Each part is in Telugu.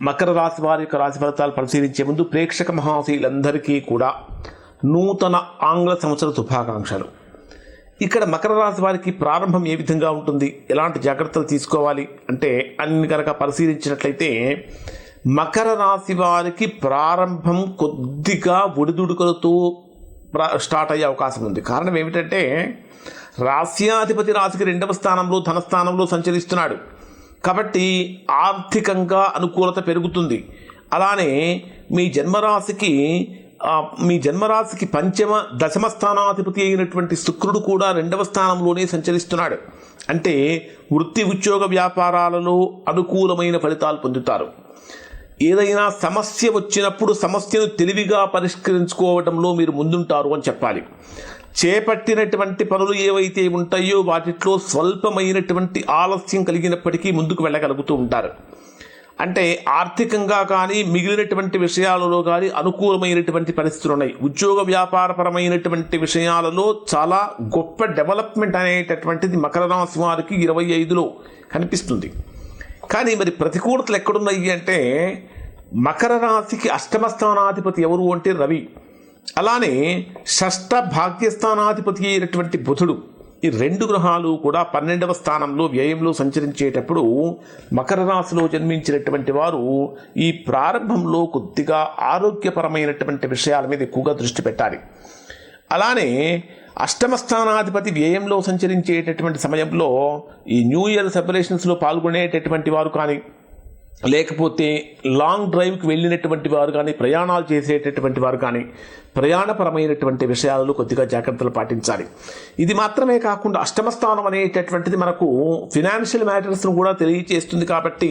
మకర రాశి వారి యొక్క రాశి ఫలితాలు పరిశీలించే ముందు ప్రేక్షక మహాశీలందరికీ కూడా నూతన ఆంగ్ల సంవత్సర శుభాకాంక్షలు. ఇక్కడ మకర రాశి వారికి ప్రారంభం ఏ విధంగా ఉంటుంది? ఎలాంటి జాగ్రత్తలు తీసుకోవాలి? అంటే అన్ని కనుక పరిశీలించినట్లయితే మకర రాశి వారికి ప్రారంభం కొద్దిగా ఒడిదుడుకులతో స్టార్ట్ అయ్యే అవకాశం ఉంది. కారణం ఏమిటంటే రాస్యాధిపతి రాశికి రెండవ స్థానంలో ధనస్థానంలో సంచరిస్తున్నాడు. కాబట్టి ఆర్థికంగా అనుకూలత పెరుగుతుంది. అలానే మీ జన్మరాశికి మీ జన్మరాశికి పంచమ దశమ స్థానాధిపతి అయినటువంటి శుక్రుడు కూడా రెండవ స్థానంలోనే సంచరిస్తున్నాడు. అంటే వృత్తి ఉద్యోగ వ్యాపారాలలో అనుకూలమైన ఫలితాలు పొందుతారు. ఏదైనా సమస్య వచ్చినప్పుడు సమస్యను తెలివిగా పరిష్కరించుకోవడంలో మీరు ముందుంటారు అని చెప్పాలి. చేపట్టినటువంటి పనులు ఏవైతే ఉంటాయో వాటిలో స్వల్పమైనటువంటి ఆలస్యం కలిగినప్పటికీ ముందుకు వెళ్ళగలుగుతూ ఉంటారు. అంటే ఆర్థికంగా కానీ మిగిలినటువంటి విషయాలలో కానీ అనుకూలమైనటువంటి పరిస్థితులు ఉన్నాయి. ఉద్యోగ వ్యాపారపరమైనటువంటి విషయాలలో చాలా గొప్ప డెవలప్మెంట్ అనేటటువంటిది మకర రాశి వారికి ఇరవై ఐదులో కనిపిస్తుంది. కానీ మరి ప్రతికూలతలు ఎక్కడున్నాయి అంటే మకర రాశికి అష్టమ స్థానాధిపతి ఎవరు అంటే రవి. అలానే షష్ఠ భాగ్యస్థానాధిపతి అయినటువంటి బుధుడు ఈ రెండు గ్రహాలు కూడా పన్నెండవ స్థానంలో వ్యయంలో సంచరించేటప్పుడు మకర రాశిలో జన్మించినటువంటి వారు ఈ ప్రారంభంలో కొద్దిగా ఆరోగ్యపరమైనటువంటి విషయాల మీద ఎక్కువగా దృష్టి పెట్టాలి. అలానే అష్టమ స్థానాధిపతి వ్యయంలో సంచరించేటటువంటి సమయంలో ఈ న్యూ ఇయర్ సెలబ్రేషన్స్లో పాల్గొనేటటువంటి వారు కానీ లేకపోతే లాంగ్ డ్రైవ్కి వెళ్ళినటువంటి వారు కానీ ప్రయాణాలు చేసేటటువంటి వారు కానీ ప్రయాణపరమైనటువంటి విషయాలలో కొద్దిగా జాగ్రత్తలు పాటించాలి. ఇది మాత్రమే కాకుండా అష్టమ స్థానం అనేటటువంటిది మనకు ఫినాన్షియల్ మ్యాటర్స్ను కూడా తెలియచేస్తుంది కాబట్టి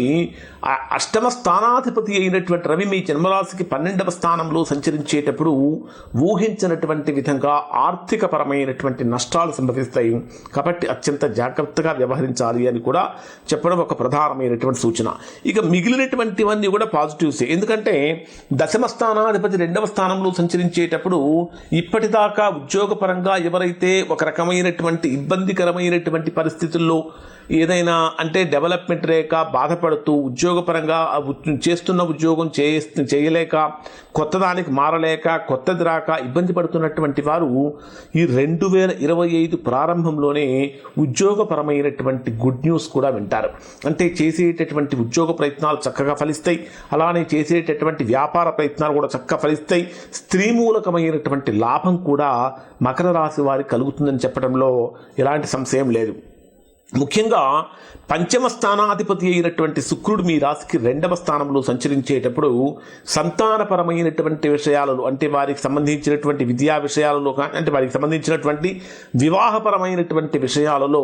ఆ అష్టమ స్థానాధిపతి అయినటువంటి రవి మీ జన్మరాశికి పన్నెండవ స్థానంలో సంచరించేటప్పుడు ఊహించినటువంటి విధంగా ఆర్థికపరమైనటువంటి నష్టాలు సంభవిస్తాయి. కాబట్టి అత్యంత జాగ్రత్తగా వ్యవహరించాలి అని కూడా చెప్పడం ఒక ప్రధానమైనటువంటి సూచన. ఇక మిగిలినటువంటివన్నీ కూడా పాజిటివ్సే. ఎందుకంటే దశమ స్థానాధిపతి రెండవ స్థానంలో సంచరించే చేసేటప్పుడు ఇప్పటిదాకా ఉద్యోగపరంగా ఎవరైతే ఒక రకమైనటువంటి ఇబ్బందికరమైనటువంటి పరిస్థితుల్లో ఏదైనా అంటే డెవలప్మెంట్ లేక బాధపడుతూ ఉద్యోగపరంగా ఆ చేస్తున్న ఉద్యోగం చే చేయలేక కొత్తదానికి మారలేక కొత్తది రాక ఇబ్బంది పడుతున్నటువంటి వారు ఈ రెండు వేల ఇరవై ఐదు ప్రారంభంలోనే ఉద్యోగపరమైనటువంటి గుడ్ న్యూస్ కూడా వింటారు. అంటే చేసేటటువంటి ఉద్యోగ ప్రయత్నాలు చక్కగా ఫలిస్తాయి. అలానే చేసేటటువంటి వ్యాపార ప్రయత్నాలు కూడా చక్కగా ఫలిస్తాయి. స్త్రీ మూల మూలకమైనటువంటి లాభం కూడా మకర రాశి వారికి కలుగుతుందని చెప్పడంలో ఎలాంటి సంశయం లేదు. ముఖ్యంగా పంచమ స్థానాధిపతి అయినటువంటి శుక్రుడు మీ రాశికి రెండవ స్థానంలో సంచరించేటప్పుడు సంతానపరమైనటువంటి విషయాలలో అంటే వారికి సంబంధించినటువంటి విద్యా విషయాలలో కానీ అంటే వారికి సంబంధించినటువంటి వివాహపరమైనటువంటి విషయాలలో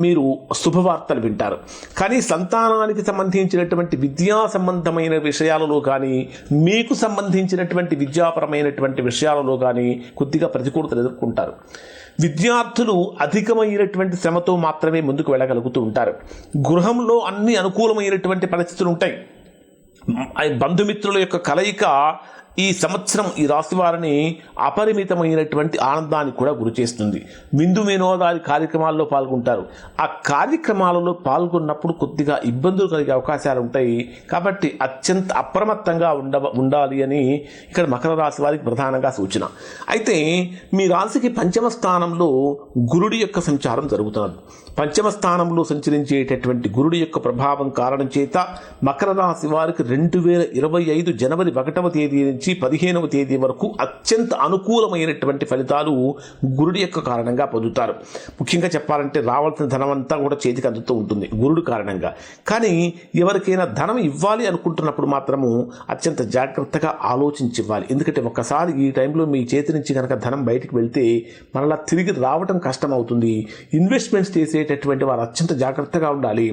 మీరు శుభవార్తలు వింటారు. కానీ సంతానానికి సంబంధించినటువంటి విద్యా సంబంధమైన విషయాలలో కానీ మీకు సంబంధించినటువంటి విద్యాపరమైనటువంటి విషయాలలో కానీ కొద్దిగా ప్రతికూలతలు ఎదుర్కొంటారు. విద్యార్థులు అధికమైనటువంటి శ్రమతో మాత్రమే ముందుకు వెళ్ళగలుగుతూ ఉంటారు. గృహంలో అన్ని అనుకూలమైనటువంటి పరిస్థితులు ఉంటాయి. బంధుమిత్రుల యొక్క కలయిక ఈ సంవత్సరం ఈ రాశి వారిని అపరిమితమైనటువంటి ఆనందానికి కూడా గురి చేస్తుంది. విందు వినోదాది కార్యక్రమాల్లో పాల్గొంటారు. ఆ కార్యక్రమాలలో పాల్గొన్నప్పుడు కొద్దిగా ఇబ్బందులు కలిగే అవకాశాలు ఉంటాయి. కాబట్టి అత్యంత అప్రమత్తంగా ఉండ ఉండాలి అని ఇక్కడ మకర రాశి వారికి ప్రధానంగా సూచన. అయితే మీ రాశికి పంచమ స్థానంలో గురుడి యొక్క సంచారం జరుగుతున్నది. పంచమ స్థానంలో సంచరించేటటువంటి గురుడి యొక్క ప్రభావం కారణం చేత మకర రాశి వారికి రెండు వేల ఇరవై ఐదు జనవరి ఒకటవ తేదీ నుంచి పదిహేనవ తేదీ వరకు అత్యంత అనుకూలమైనటువంటి ఫలితాలు గురుడి యొక్క కారణంగా పొందుతారు. ముఖ్యంగా చెప్పాలంటే రావాల్సిన ధనం అంతా కూడా చేతికి అందుతూ ఉంటుంది గురుడు కారణంగా. కానీ ఎవరికైనా ధనం ఇవ్వాలి అనుకుంటున్నప్పుడు మాత్రము అత్యంత జాగ్రత్తగా ఆలోచించి ఇవ్వాలి ఎందుకంటే ఒక్కసారి ఈ టైంలో మీ చేతి నుంచి కనుక ధనం బయటికి వెళ్తే మరలా తిరిగి రావటం కష్టం అవుతుంది ఇన్వెస్ట్మెంట్స్ చేసేటటువంటి వారు అత్యంత జాగ్రత్తగా ఉండాలి.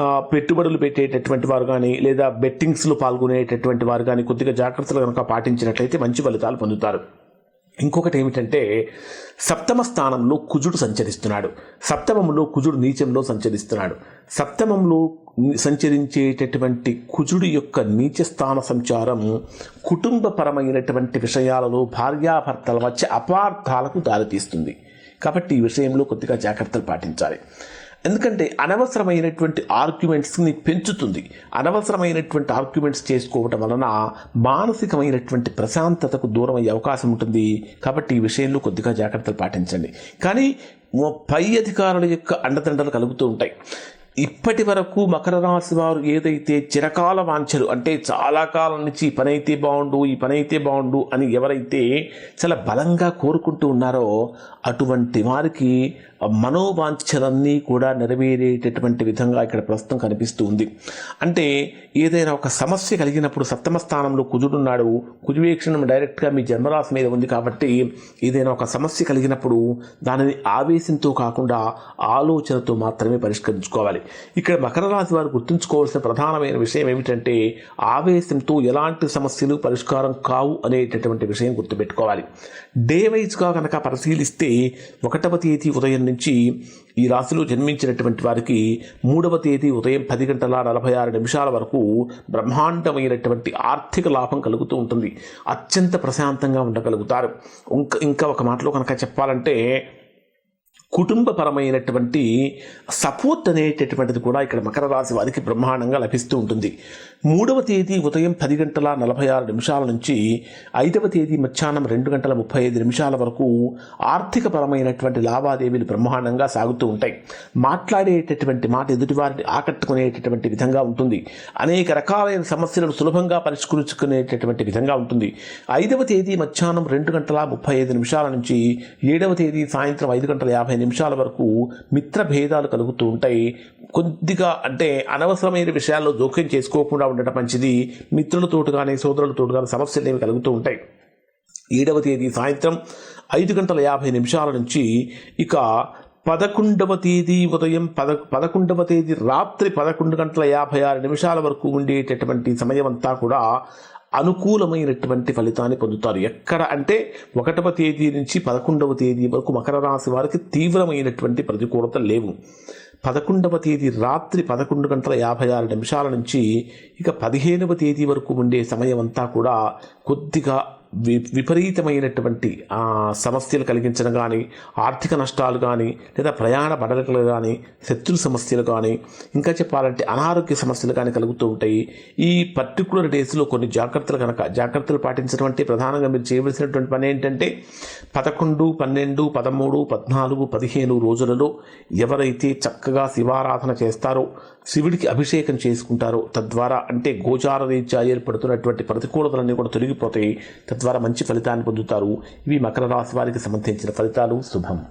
పెట్టుబడులు పెట్టేటటువంటి వారు కానీ లేదా బెట్టింగ్స్లో పాల్గొనేటటువంటి వారు కానీ కొద్దిగా జాగ్రత్తలు కనుక పాటించినట్లయితే మంచి ఫలితాలు పొందుతారు. ఇంకొకటి ఏమిటంటే సప్తమ స్థానంలో కుజుడు సంచరిస్తున్నాడు. సప్తమంలో కుజుడు నీచంలో సంచరిస్తున్నాడు. సప్తమంలో సంచరించేటటువంటి కుజుడు యొక్క నీచ స్థాన సంచారం కుటుంబపరమైనటువంటి విషయాలలో భార్యాభర్తల మధ్య అపార్థాలకు దారితీస్తుంది. కాబట్టి ఈ విషయంలో కొద్దిగా జాగ్రత్తలు పాటించాలి. ఎందుకంటే అనవసరమైనటువంటి ఆర్గ్యుమెంట్స్ని పెంచుతుంది. అనవసరమైనటువంటి ఆర్గ్యుమెంట్స్ చేసుకోవటం వలన మానసికమైనటువంటి ప్రశాంతతకు దూరం అయ్యే అవకాశం ఉంటుంది. కాబట్టి ఈ విషయంలో కొద్దిగా జాగ్రత్తలు పాటించండి. కానీ పై అధికారుల యొక్క అండదండలు కలుగుతూ ఉంటాయి. ఇప్పటి వరకు మకర రాశి వారు ఏదైతే చిరకాల వాంఛలు అంటే చాలా కాలం నుంచి ఈ పని అయితే బాగుండు ఈ పని అయితే బాగుండు అని ఎవరైతే చాలా బలంగా కోరుకుంటూ ఉన్నారో అటువంటి వారికి మనోవాంఛలన్నీ కూడా నెరవేరేటటువంటి విధంగా ఇక్కడ ప్రస్తుతం కనిపిస్తూ ఉంది. అంటే ఏదైనా ఒక సమస్య కలిగినప్పుడు సప్తమ స్థానంలో కుజుడున్నాడు కుజువీక్షణం డైరెక్ట్గా మీ జన్మరాశి మీద ఉంది కాబట్టి ఏదైనా ఒక సమస్య కలిగినప్పుడు దానిని ఆవేశంతో కాకుండా ఆలోచనతో మాత్రమే పరిష్కరించుకోవాలి. ఇక్కడ మకర రాశి వారు గుర్తుంచుకోవాల్సిన ప్రధానమైన విషయం ఏమిటంటే ఆవేశంతో ఎలాంటి సమస్యలు పరిష్కారం కావు అనేటటువంటి విషయం గుర్తుపెట్టుకోవాలి. డే వైజ్గా కనుక పరిశీలిస్తే ఒకటవ తేదీ ఉదయం నుంచి ఈ రాశిలో జన్మించినటువంటి వారికి మూడవ తేదీ ఉదయం పది గంటల నలభై ఆరు నిమిషాల వరకు బ్రహ్మాండమైనటువంటి ఆర్థిక లాభం కలుగుతూ ఉంటుంది. అత్యంత ప్రశాంతంగా ఉండగలుగుతారు. ఇంకా ఇంకా ఒక మాటలో కనుక చెప్పాలంటే కుటుంబపరమైనటువంటి సపోర్ట్ అనేటటువంటిది కూడా ఇక్కడ మకర రాశి వారికి బ్రహ్మాండంగా లభిస్తూ ఉంటుంది. మూడవ తేదీ ఉదయం పది గంటల నలభై ఆరు నిమిషాల నుంచి ఐదవ తేదీ మధ్యాహ్నం రెండు గంటల ముప్పై ఐదు నిమిషాల వరకు ఆర్థికపరమైనటువంటి లావాదేవీలు బ్రహ్మాండంగా సాగుతూ ఉంటాయి. మాట్లాడేటటువంటి మాట ఎదుటివారిని ఆకట్టుకునేటటువంటి విధంగా ఉంటుంది. అనేక రకాలైన సమస్యలను సులభంగా పరిష్కరించుకునేటటువంటి విధంగా ఉంటుంది. ఐదవ తేదీ మధ్యాహ్నం రెండు గంటల ముప్పై ఐదు నిమిషాల నుంచి ఏడవ తేదీ సాయంత్రం ఐదు గంటల యాభై నిమిషాల వరకు మిత్ర భేదాలు కలుగుతూ ఉంటాయి. కొద్దిగా అంటే అనవసరమైన విషయాల్లో జోక్యం చేసుకోకుండా ఉండటం మంచిది. మిత్రులతోటి కానీ సోదరులతోటి కానీ సమస్యలు ఏమి కలుగుతూ ఉంటాయి. ఏడవ తేదీ సాయంత్రం ఐదు గంటల యాభై నిమిషాల నుంచి ఇక పదకొండవ తేదీ ఉదయం పద పదకొండవ తేదీ రాత్రి పదకొండు గంటల యాభై ఆరు నిమిషాల వరకు ఉండేటటువంటి సమయం అంతా కూడా అనుకూలమైనటువంటి ఫలితాన్ని పొందుతారు. ఎక్కడ అంటే ఒకటవ తేదీ నుంచి పదకొండవ తేదీ వరకు మకర రాశి వారికి తీవ్రమైనటువంటి ప్రతికూలత లేవు. పదకొండవ తేదీ రాత్రి పదకొండు గంటల యాభై ఆరు నిమిషాల నుంచి ఇక పదిహేనవ తేదీ వరకు ఉండే సమయం అంతా కూడా కొద్దిగా వి విపరీతమైనటువంటి సమస్యలు కలిగించడం కానీ ఆర్థిక నష్టాలు కానీ లేదా ప్రయాణ బడలికలు కానీ శత్రు సమస్యలు కానీ ఇంకా చెప్పాలంటే అనారోగ్య సమస్యలు కానీ కలుగుతూ ఉంటాయి. ఈ పర్టికులర్ డేస్లో కొన్ని జాగ్రత్తలు కనుక జాగ్రత్తలు పాటించడం అంటే ప్రధానంగా మీరు చేయవలసినటువంటి పని ఏంటంటే పదకొండు పన్నెండు పదమూడు పద్నాలుగు పదిహేను రోజులలో ఎవరైతే చక్కగా శివారాధన చేస్తారో శివుడికి అభిషేకం చేసుకుంటారో తద్వారా అంటే గోచార రీత్యా ఏర్పడుతున్నటువంటి ప్రతికూలతలన్నీ కూడా తొలగిపోతాయి. తద్వారా మంచి ఫలితాన్ని పొందుతారు. ఇవి మకర రాశి వారికి సంబంధించిన ఫలితాలు. శుభం.